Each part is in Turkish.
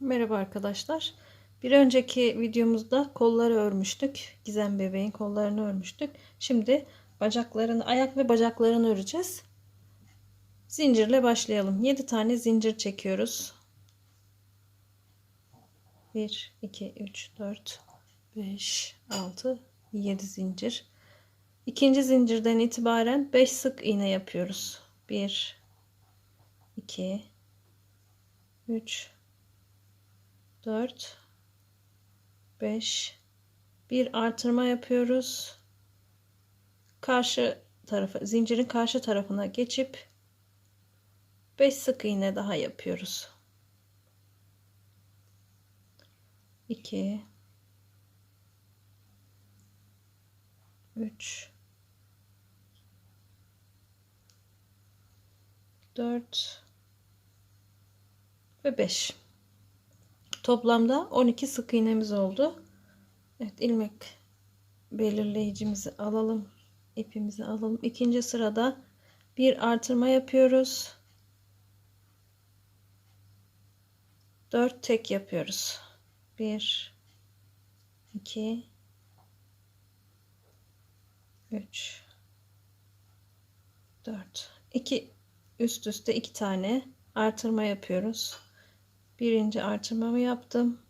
Merhaba arkadaşlar. Bir önceki videomuzda kolları örmüştük. Gizem bebeğin kollarını örmüştük. Şimdi bacaklarını, ayak ve bacaklarını öreceğiz. Zincirle başlayalım. 7 tane zincir çekiyoruz. 1 2 3 4 5 6 7 zincir. İkinci zincirden itibaren 5 sık iğne yapıyoruz. 1 2 3 4 5 bir artırma yapıyoruz. Karşı tarafa zincirin karşı tarafına geçip 5 sık iğne daha yapıyoruz. 2 3 4 ve 5 Toplamda 12 sık iğnemiz oldu. Evet ilmek belirleyicimizi alalım. ipimizi alalım. İkinci sırada bir artırma yapıyoruz. 4 tek yapıyoruz. 1 2 3 4 2 üst üste iki tane artırma yapıyoruz birinci artırmamı yaptım.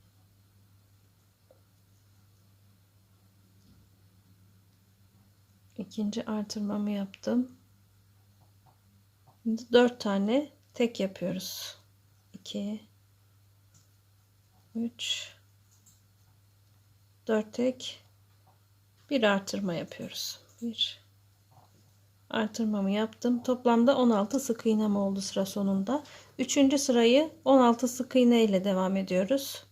ikinci artırmamı yaptım. Şimdi 4 tane tek yapıyoruz. 2 3 4 tek bir artırma yapıyoruz. 1 artırmamı yaptım. Toplamda 16 sık iğnem oldu sıra sonunda. Üçüncü sırayı 16 sık iğne ile devam ediyoruz.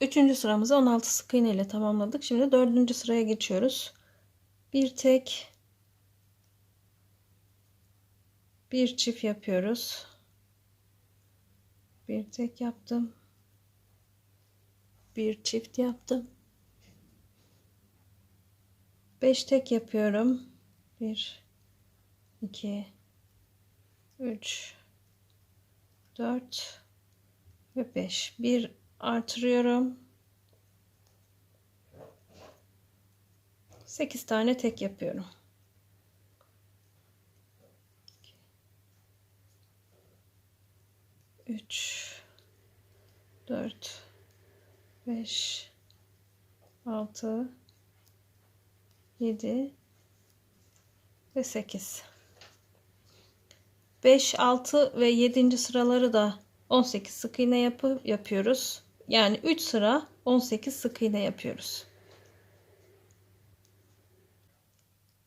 Üçüncü sıramızı 16 sık iğne ile tamamladık. Şimdi dördüncü sıraya geçiyoruz. Bir tek bir çift yapıyoruz. Bir tek yaptım bir çift yaptım. 5 tek yapıyorum. 1 2 3 4 ve 5. Bir artırıyorum. 8 tane tek yapıyorum. Üç, dört, 5 6 7 ve 8 5 6 ve 7. sıraları da 18 sık iğne yapı yapıyoruz. Yani 3 sıra 18 sık iğne yapıyoruz.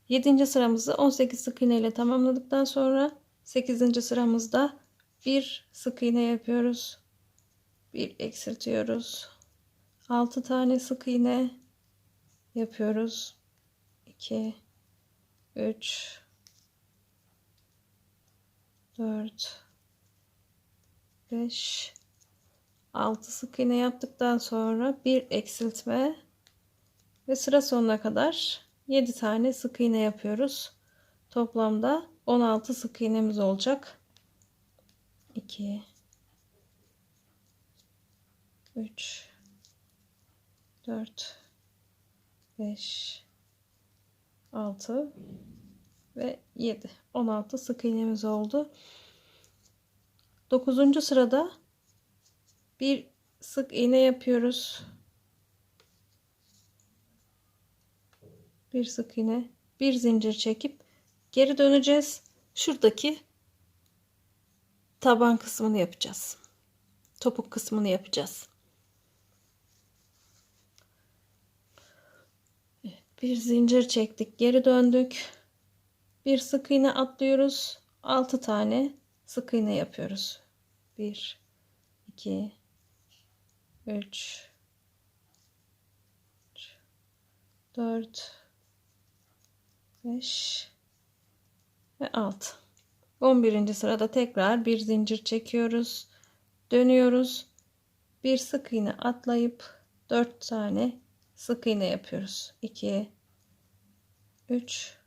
7. sıramızı 18 sık iğne ile tamamladıktan sonra 8. sıramızda bir sık iğne yapıyoruz. Bir eksiltiyoruz. 6 tane sık iğne yapıyoruz. 2 3 4 5 6 sık iğne yaptıktan sonra bir eksiltme ve sıra sonuna kadar 7 tane sık iğne yapıyoruz. Toplamda 16 sık iğnemiz olacak. 2 3 4 5 6 ve 7 16 sık iğnemiz oldu. 9. sırada bir sık iğne yapıyoruz. Bir sık iğne bir zincir çekip geri döneceğiz. Şuradaki taban kısmını yapacağız. Topuk kısmını yapacağız bir zincir çektik geri döndük. Bir sık iğne atlıyoruz. 6 tane sık iğne yapıyoruz. 1 2 3 4 5 ve 6 11. sırada tekrar bir zincir çekiyoruz. Dönüyoruz. Bir sık iğne atlayıp 4 tane sık iğne yapıyoruz. 2 3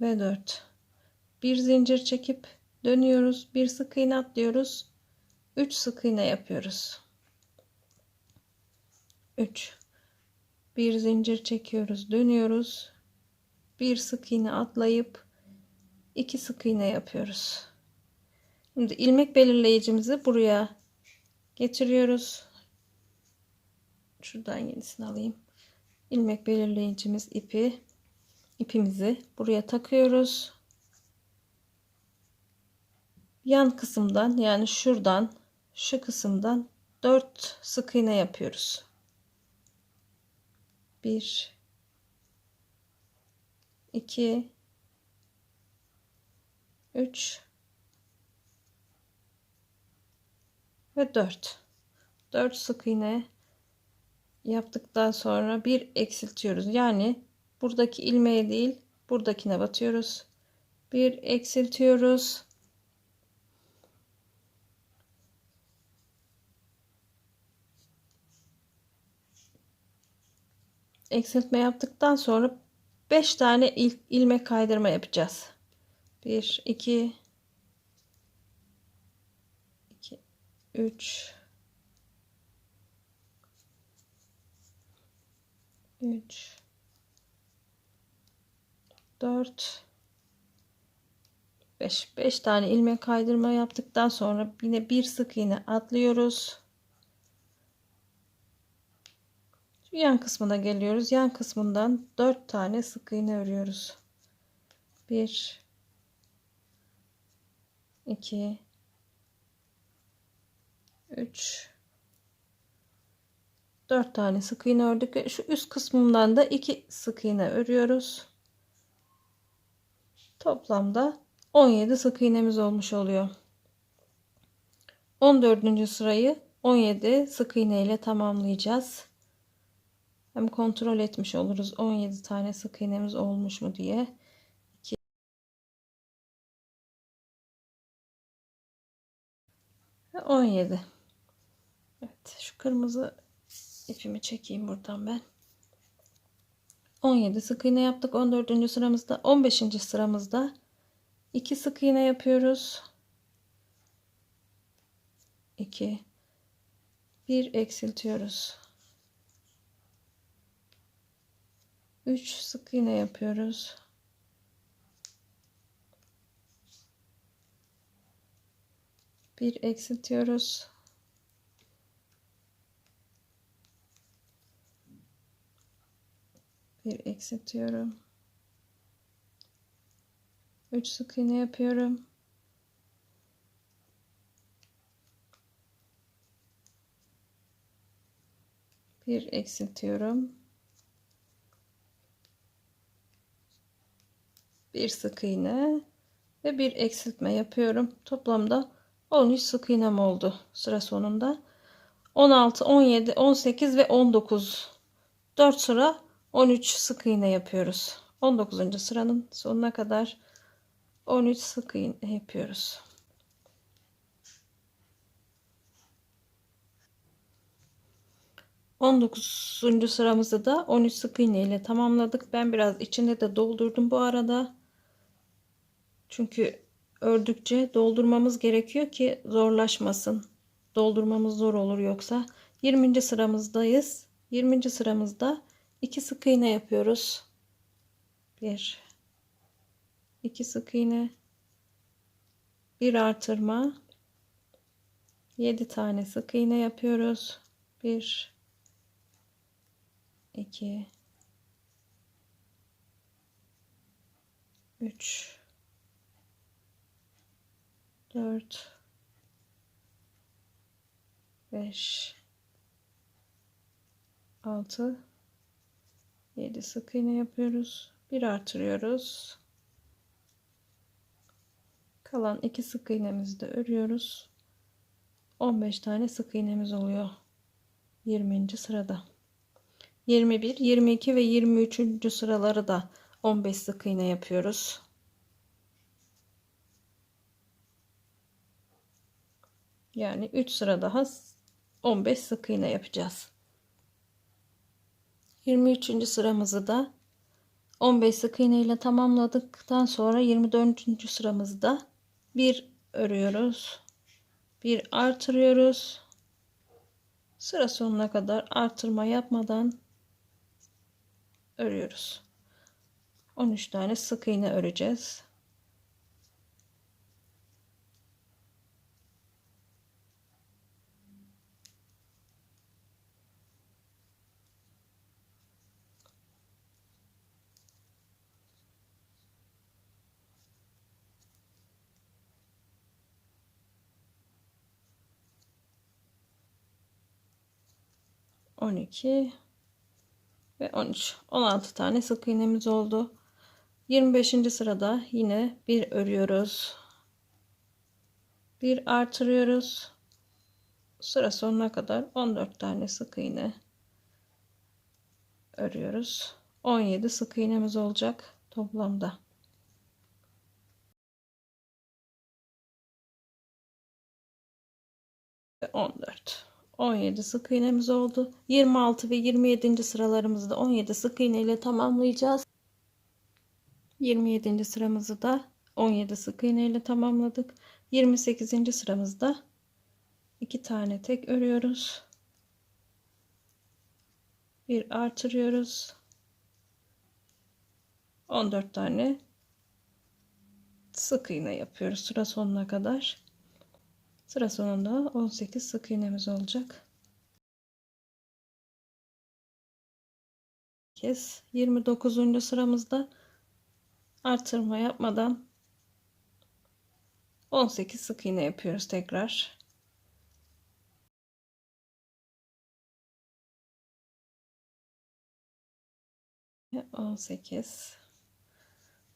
ve 4 bir zincir çekip dönüyoruz. Bir sık iğne atlıyoruz. 3 sık iğne yapıyoruz. 3 bir zincir çekiyoruz, dönüyoruz. Bir sık iğne atlayıp iki sık iğne yapıyoruz. Şimdi ilmek belirleyicimizi buraya getiriyoruz. Şuradan yenisini alayım. İlmek belirleyicimiz ipi ipimizi buraya takıyoruz. Yan kısımdan yani şuradan şu kısımdan 4 sık iğne yapıyoruz. 1 2 3 ve 4 4 sık iğne yaptıktan sonra bir eksiltiyoruz. Yani buradaki ilmeğe değil buradakine batıyoruz. Bir eksiltiyoruz. Eksiltme yaptıktan sonra 5 tane il, ilmek kaydırma yapacağız. 1 2 2 3 3 4 5 5 tane ilmek kaydırma yaptıktan sonra yine bir sık iğne atlıyoruz. Şu yan kısmına geliyoruz. Yan kısmından 4 tane sık iğne örüyoruz. 1 2 3 4 tane sık iğne ördük şu üst kısmından da 2 sık iğne örüyoruz. Toplamda 17 sık iğnemiz olmuş oluyor. 14. sırayı 17 sık iğne ile tamamlayacağız. Hem kontrol etmiş oluruz 17 tane sık iğnemiz olmuş mu diye. 2 ve 17. Evet şu kırmızı ipimi çekeyim buradan ben. 17 sık iğne yaptık. 14. sıramızda 15. sıramızda 2 sık iğne yapıyoruz. 2 1 eksiltiyoruz. 3 sık iğne yapıyoruz. Bir eksiltiyoruz. Bir eksiltiyorum. 3 sık iğne yapıyorum. Bir eksiltiyorum. bir sık iğne ve bir eksiltme yapıyorum. Toplamda 13 sık iğnem oldu sıra sonunda. 16, 17, 18 ve 19. 4 sıra 13 sık iğne yapıyoruz. 19. sıranın sonuna kadar 13 sık iğne yapıyoruz. On dokuzuncu sıramızı da 13 sık iğne ile tamamladık. Ben biraz içinde de doldurdum bu arada. Çünkü ördükçe doldurmamız gerekiyor ki zorlaşmasın. Doldurmamız zor olur yoksa. 20. sıramızdayız. 20. sıramızda 2 sık iğne yapıyoruz. 1 2 sık iğne. 1 artırma. 7 tane sık iğne yapıyoruz. 1 2 3 4 5 6 7 sık iğne yapıyoruz. Bir artırıyoruz. Kalan iki sık iğnemizi de örüyoruz. 15 tane sık iğnemiz oluyor. 20. sırada. 21, 22 ve 23. sıraları da 15 sık iğne yapıyoruz. Yani 3 sıra daha 15 sık iğne yapacağız. 23. sıramızı da 15 sık iğne ile tamamladıktan sonra 24. sıramızda bir örüyoruz. Bir artırıyoruz. Sıra sonuna kadar artırma yapmadan örüyoruz. 13 tane sık iğne öreceğiz. On iki ve 13 16 tane sık iğnemiz oldu. 25. sırada yine bir örüyoruz. Bir artırıyoruz. Sıra sonuna kadar 14 tane sık iğne örüyoruz. 17 sık iğnemiz olacak toplamda. Ve 14 17 sık iğnemiz oldu 26 ve 27. sıralarımızda 17 sık iğne ile tamamlayacağız 27. sıramızı da 17 sık iğne ile tamamladık 28. sıramızda 2 tane tek örüyoruz bir artırıyoruz 14 tane sık iğne yapıyoruz sıra sonuna kadar sıra sonunda 18 sık iğnemiz olacak kez 29. sıramızda artırma yapmadan 18 sık iğne yapıyoruz tekrar 18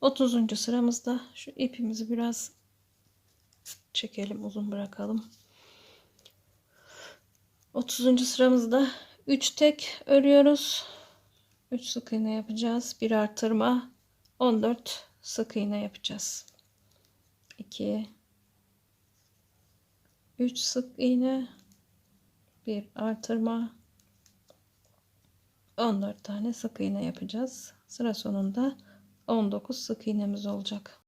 30. sıramızda şu ipimizi biraz çekelim uzun bırakalım 30. sıramızda 3 tek örüyoruz 3 sık iğne yapacağız bir artırma 14 sık iğne yapacağız 2 3 sık iğne bir artırma 14 tane sık iğne yapacağız. Sıra sonunda 19 sık iğnemiz olacak.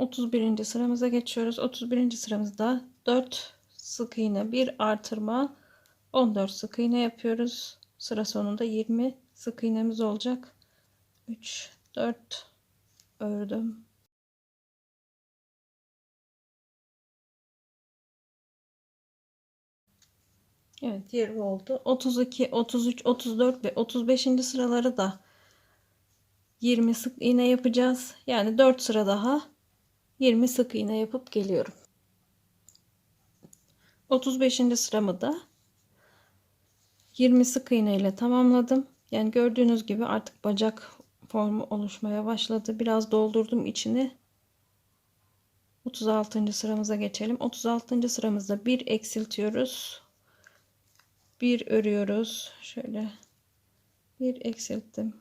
31. sıramıza geçiyoruz. 31. sıramızda 4 sık iğne, bir artırma, 14 sık iğne yapıyoruz. Sıra sonunda 20 sık iğnemiz olacak. 3 4 ördüm. Evet 20 oldu. 32, 33, 34 ve 35. sıraları da 20 sık iğne yapacağız. Yani 4 sıra daha 20 sık iğne yapıp geliyorum. 35. sıramı da 20 sık iğne ile tamamladım. Yani gördüğünüz gibi artık bacak formu oluşmaya başladı. Biraz doldurdum içini. 36. sıramıza geçelim. 36. sıramızda bir eksiltiyoruz bir örüyoruz şöyle bir eksilttim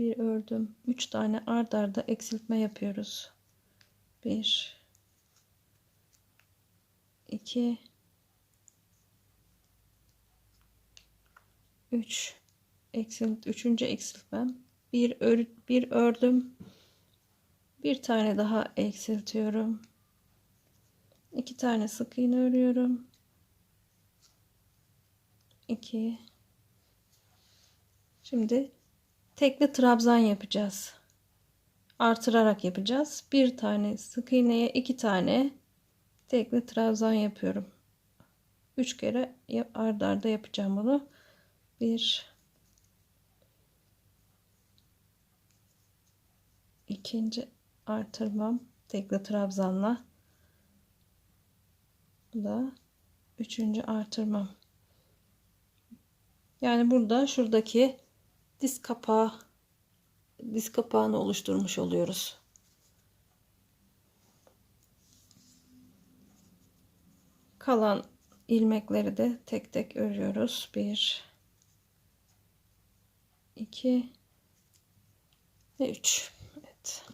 bir ördüm. Üç tane ard arda eksiltme yapıyoruz. Bir. İki. Üç. Eksilt üçüncü eksiltmem. Bir ör, bir ördüm. Bir tane daha eksiltiyorum. İki tane sık iğne örüyorum. 2 Şimdi tekli trabzan yapacağız. Artırarak yapacağız. Bir tane sık iğneye iki tane tekli trabzan yapıyorum. Üç kere ardarda arda yapacağım bunu. Bir ikinci artırmam tekli trabzanla bu da üçüncü artırmam yani burada şuradaki diz kapağı diz kapağını oluşturmuş oluyoruz. Kalan ilmekleri de tek tek örüyoruz. 1 2 ve 3. Evet.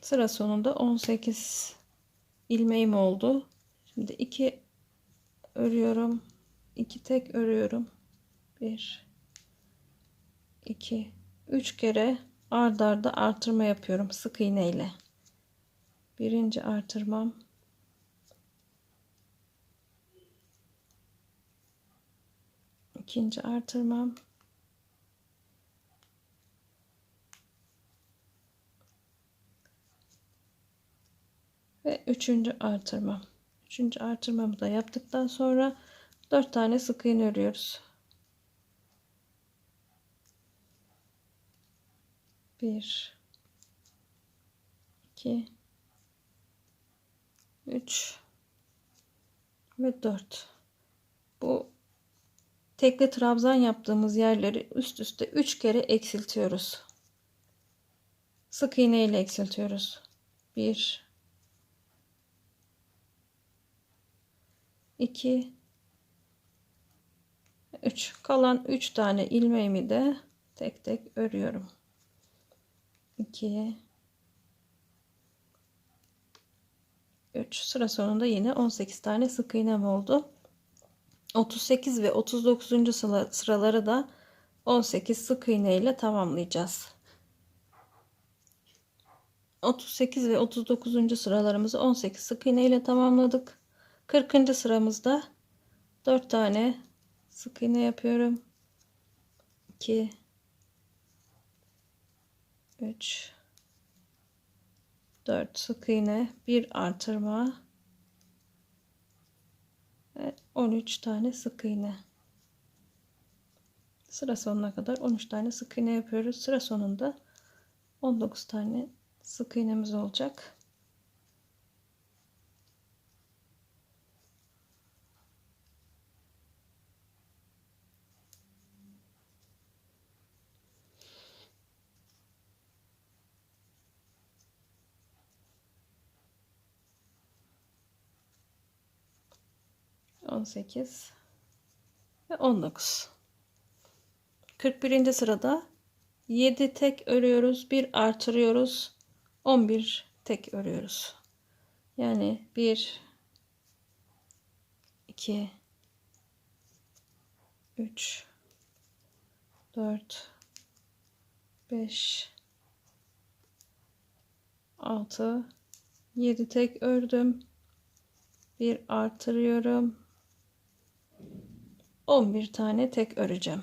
Sıra sonunda 18 ilmeğim oldu. Şimdi 2 örüyorum 2 tek örüyorum. 1 2 3 kere ard arda artırma yapıyorum sık iğne ile. Birinci artırmam ikinci artırmam ve üçüncü artırmam. Üçüncü artırmamı da yaptıktan sonra dört tane sık iğne örüyoruz. Bir, iki, üç ve dört. Bu tekli trabzan yaptığımız yerleri üst üste üç kere eksiltiyoruz. Sık iğne ile eksiltiyoruz. Bir, 2 3 kalan 3 tane ilmeğimi de tek tek örüyorum 2 3 sıra sonunda yine 18 tane sık iğnem oldu 38 ve 39. sıraları da 18 sık iğne ile tamamlayacağız 38 ve 39. sıralarımızı 18 sık iğne ile tamamladık 40. sıramızda 4 tane sık iğne yapıyorum. 2 3 4 sık iğne, 1 artırma ve 13 tane sık iğne. Sıra sonuna kadar 13 tane sık iğne yapıyoruz. Sıra sonunda 19 tane sık iğnemiz olacak. 18 ve 19 41. sırada 7 tek örüyoruz 1 artırıyoruz 11 tek örüyoruz yani 1 2 3 4 5 6 7 tek ördüm bir artırıyorum 11 tane tek öreceğim.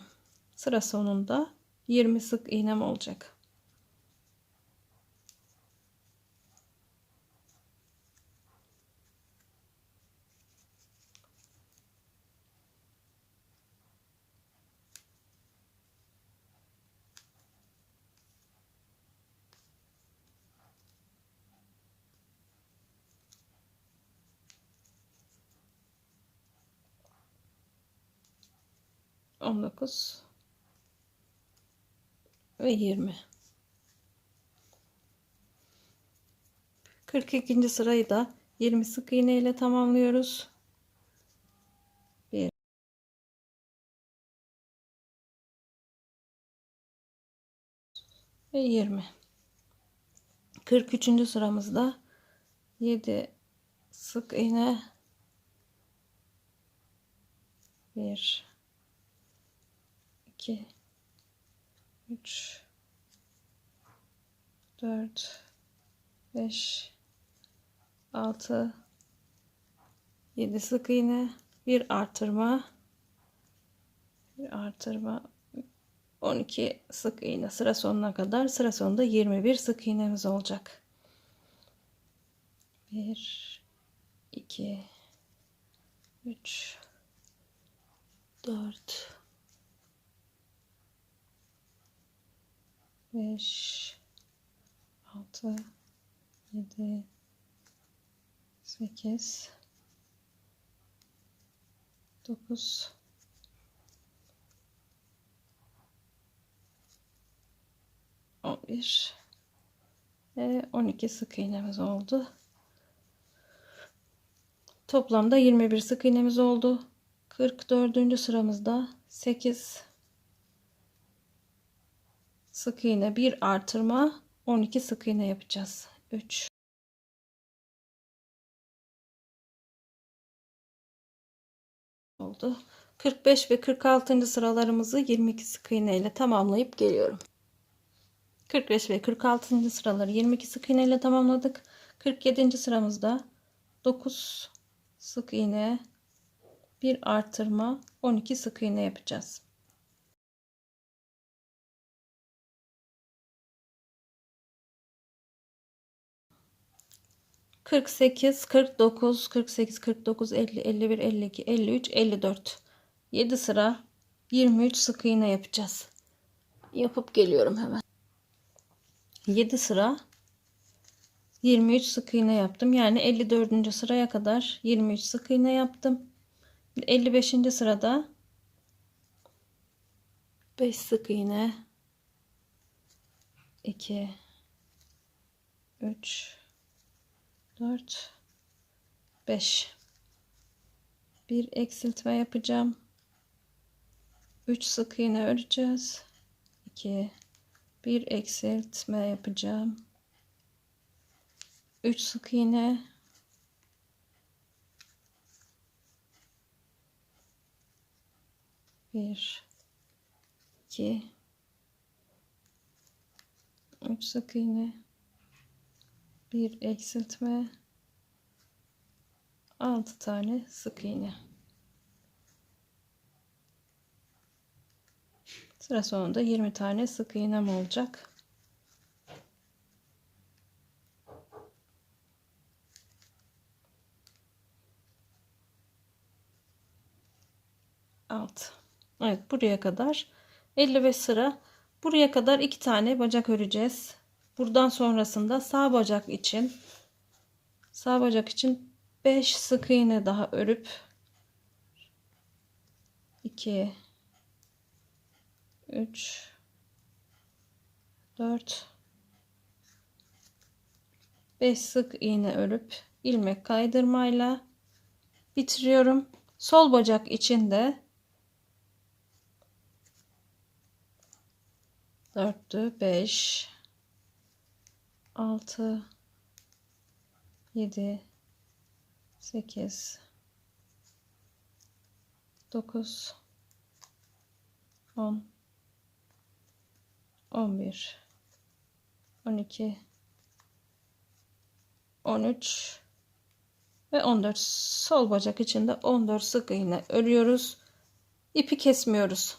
Sıra sonunda 20 sık iğnem olacak. On dokuz ve yirmi. Kırk ikinci sırayı da yirmi sık iğne ile tamamlıyoruz. Bir. Ve yirmi. Kırk üçüncü sıramızda yedi sık iğne bir 2 3 4 5 6 7 sık iğne. Bir artırma. Bir artırma. 12 sık iğne. Sıra sonuna kadar. Sıra sonunda 21 sık iğnemiz olacak. 1 2 3 4 5 6 7 8 9 11 ve 12 sık iğnemiz oldu. Toplamda 21 sık iğnemiz oldu. 44. sıramızda 8 sık iğne bir artırma 12 sık iğne yapacağız 3 4 oldu. 45 ve 46. sıralarımızı 22 sık iğne ile tamamlayıp geliyorum. 45 ve 46. sıraları 22 sık iğne ile tamamladık. 47. sıramızda 9 sık iğne bir artırma 12 sık iğne yapacağız. 48, 49, 48, 49, 50, 51, 52, 53, 54. 7 sıra 23 sık iğne yapacağız. Yapıp geliyorum hemen. 7 sıra 23 sık iğne yaptım. Yani 54. sıraya kadar 23 sık iğne yaptım. 55. sırada 5 sık iğne 2 3 4 5 bir eksiltme yapacağım. 3 sık iğne öreceğiz. 2 bir eksiltme yapacağım. 3 sık iğne. Bir. İki. Üç sık iğne bir eksiltme altı tane sık iğne sıra sonunda 20 tane sık iğnem olacak alt. Evet buraya kadar 55 sıra. Buraya kadar iki tane bacak öreceğiz. Buradan sonrasında sağ bacak için sağ bacak için 5 sık iğne daha örüp 2 3 4 5 sık iğne örüp ilmek kaydırmayla bitiriyorum. Sol bacak için de dörttü beş altı. Yedi. Sekiz. Dokuz. On. On bir. On iki. On üç. Ve 14 sol bacak içinde 14 sık iğne örüyoruz. İpi kesmiyoruz.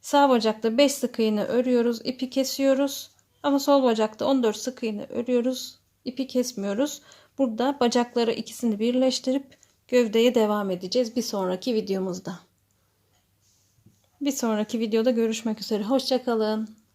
Sağ bacakta 5 sık iğne örüyoruz, ipi kesiyoruz. Ama sol bacakta 14 sık iğne örüyoruz, ipi kesmiyoruz. Burada bacakları ikisini birleştirip gövdeye devam edeceğiz bir sonraki videomuzda. Bir sonraki videoda görüşmek üzere. Hoşçakalın.